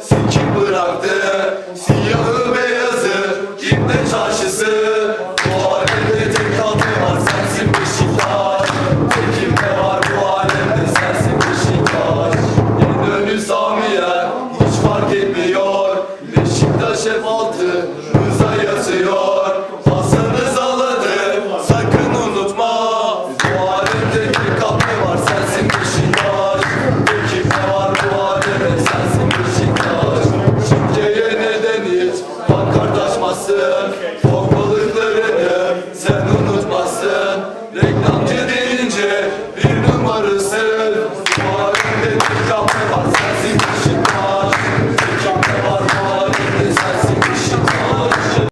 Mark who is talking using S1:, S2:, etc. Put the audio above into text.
S1: Sikim bıraktı. Siyahı şefaltı Rıza yazıyor. Hasan'ı zaladı Sakın unutma. Bu alemdeki kapı var Sensin Beşiktaş. Peki ne var bu alemde Sensin Beşiktaş. Şimdiye nedeniz Bak kardeşmasın Bok